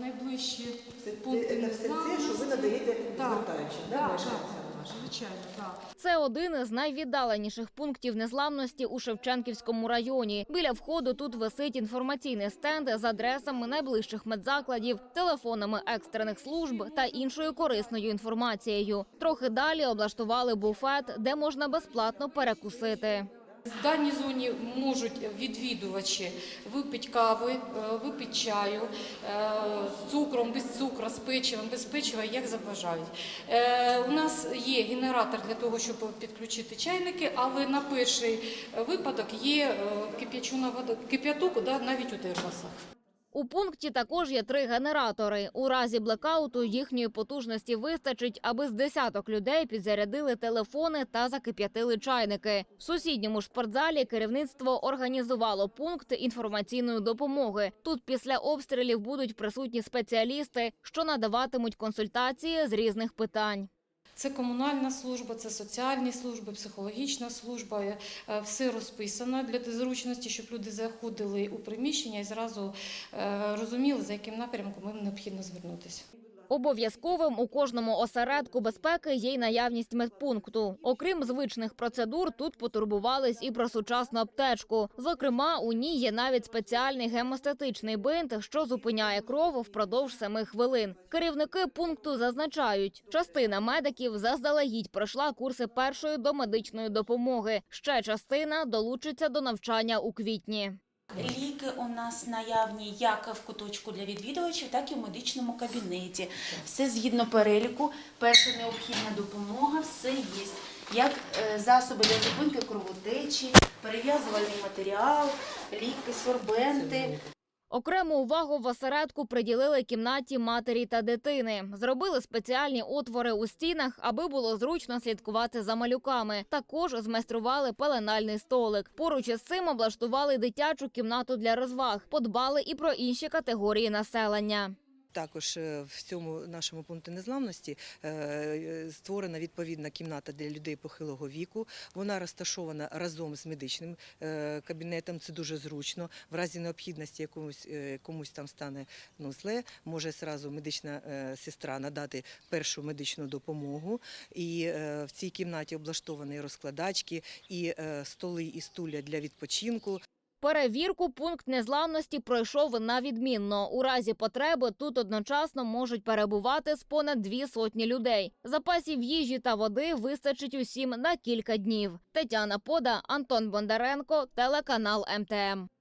найближчі Це, пункти це, це все це, що ви надаєте Так, звертаючим, да, нашим? Звичайно, так. Це один із найвіддаленіших пунктів незламності у Шевченківському районі. Біля входу тут висить інформаційний стенд з адресами найближчих медзакладів, телефонами екстрених служб та іншою корисною інформацією. Трохи далі облаштували буфет, де можна безплатно перекусити. В даній зоні можуть відвідувачі випити кави, е, випити чаю е, з цукром, без цукру, з печивом, без печива, як забажають. Е, У нас є генератор для того, щоб підключити чайники, але на перший випадок є кип'яток навіть у термосах. У пункті також є три генератори. У разі блекауту їхньої потужності вистачить, аби з десяток людей підзарядили телефони та закип'ятили чайники. В сусідньому ж спортзалі керівництво організувало пункт інформаційної допомоги. Тут після обстрілів будуть присутні спеціалісти, що надаватимуть консультації з різних питань. Це комунальна служба, це соціальні служби, психологічна служба. Е, Все розписано для зручності, щоб люди заходили у приміщення і зразу е, розуміли, за яким напрямком їм необхідно звернутися. Обов'язковим у кожному осередку безпеки є й наявність медпункту. Окрім звичних процедур, тут потурбувались і про сучасну аптечку. Зокрема, у ній є навіть спеціальний гемостатичний бинт, що зупиняє кров впродовж семи хвилин. Керівники пункту зазначають, частина медиків заздалегідь пройшла курси першої домедичної допомоги. Ще частина долучиться до навчання у квітні. Ліки у нас наявні як в куточку для відвідувачів, так і в медичному кабінеті. Все згідно переліку, перша необхідна допомога, все є. Як е, засоби для зупинки кровотечі, перев'язувальний матеріал, ліки, сорбенти. Окрему увагу в осередку приділили кімнаті матері та дитини. Зробили спеціальні отвори у стінах, аби було зручно слідкувати за малюками. Також змайстрували пеленальний столик. Поруч із цим облаштували дитячу кімнату для розваг. Подбали і про інші категорії населення. Також е, в цьому нашому пункті незламності е, е, створена відповідна кімната для людей похилого віку. Вона розташована разом з медичним кабінетом. Це дуже зручно. В разі необхідності якомусь комусь там стане ну, зле, може зразу медична сестра надати першу медичну допомогу. І в цій кімнаті облаштовані розкладачки, і столи і стуля для відпочинку. Перевірку пункт незламності пройшов на відмінно. У разі потреби тут одночасно можуть перебувати з понад дві сотні людей. Запасів їжі та води вистачить усім на кілька днів. Тетяна Пода, Антон Бондаренко, телеканал МТМ.